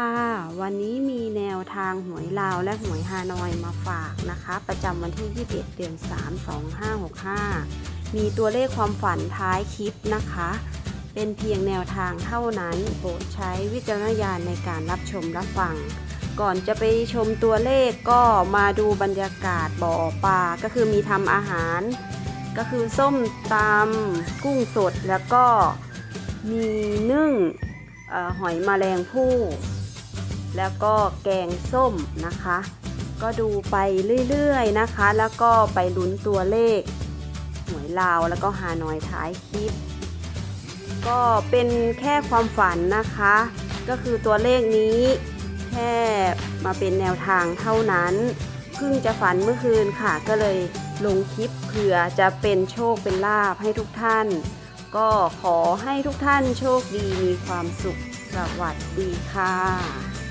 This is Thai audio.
ค่ะวันนี้มีแนวทางหวยลาวและหวยฮานอยมาฝากนะคะ ประจำวันที่ 21 เดือน 3 2565 มีตัวเลขความฝันท้ายคลิปนะคะ เป็นเพียงแนวทางเท่านั้นโปรดใช้วิจารณญาณในการรับชมรับฟัง ก่อนจะไปชมตัวเลขก็มาดูบรรยากาศบ่อปลาก็คือมีทำอาหาร ก็คือส้มตำกุ้งสดแล้วก็มีนึ่งออหอยแมลงภู่ แล้วก็แกงส้มนะคะ ก็ดูไปเรื่อยๆนะคะ แล้วก็ไปลุ้นตัวเลขหวยลาวแล้วก็ฮาหน่อยท้ายคลิป ก็เป็นแค่ความฝันนะคะ ก็คือตัวเลขนี้แค่มาเป็นแนวทางเท่านั้นเพิ่งจะฝันเมื่อคืนค่ะ ก็เลยลงคลิปเผื่อจะเป็นโชคเป็นลาภให้ทุกท่าน ก็ขอให้ทุกท่านโชคดีมีความสุขสวัสดีค่ะ